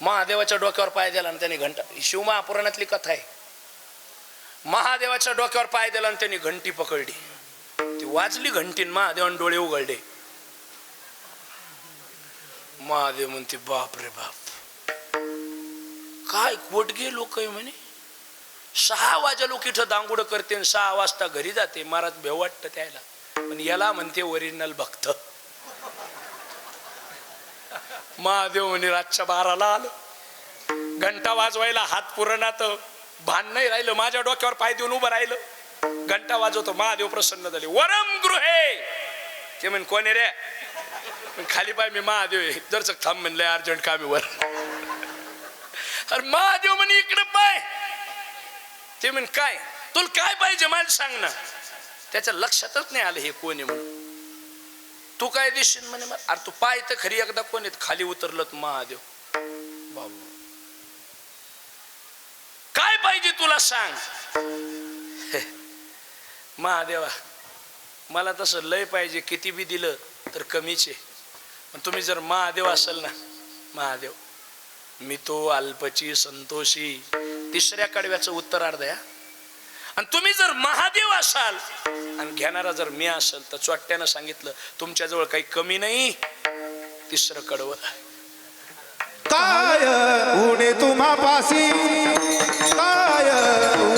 महादेवाच्या डोक्यावर पाय दिला आणि त्यांनी घंटा शिवमहापुराणातली कथा आहे. महादेवाच्या डोक्यावर पाय दिला आणि त्यांनी घंटी पकडली. ती वाजली घंटीन महादेवान डोळे उघडले. महादेव म्हणते बाप रे बाप. काय कोटगे लोक आहे म्हणे. सहा वाजा लोक इथं दांगुड करते आणि सहा वाजता घरी जाते. महाराज भेव वाटतं त्याला. पण याला म्हणते ओरिजिनल भक्त. महादेव म्हणे रातच्या बाराला आलं. घंटा वाजवायला हात पुरणात भान नाही राहिलं माझ्या डोक्यावर पाय देऊन उभं राहिलं. घंटा वाजवतो महादेव प्रसन्न झाले. वरम गृहे! ते म्हण कोण रे? पण खाली पाय मी महादेव जरच थांब म्हणलंय अर्जंट कामीवर अरे महादेव म्हणे इकडे पाय. ते म्हण काय? तुला काय पाहिजे? मला सांग ना. त्याच्या लक्षातच नाही आलं हे कोणी म्हणून. तू काय दिसशील म्हणे अरे तू पाय तर खरी एकदा कोण आहेत? खाली उतरलत महादेव. बाबू. काय पाहिजे तुला सांग? महादेवा मला तसं लय पाहिजे. किती बी दिलं तर कमीच आहे. पण तुम्ही जर महादेव असाल ना महादेव मी तो अल्पची संतोषी तिसऱ्या कडव्याचं उत्तर या आणि तुम्ही जर महादेव असाल आणि घेणारा जर मी असेल तर चोट्ट्यानं सांगितलं तुमच्याजवळ काही कमी नाही. तिसरं कडवं. काय? उणे तुम्हा पासी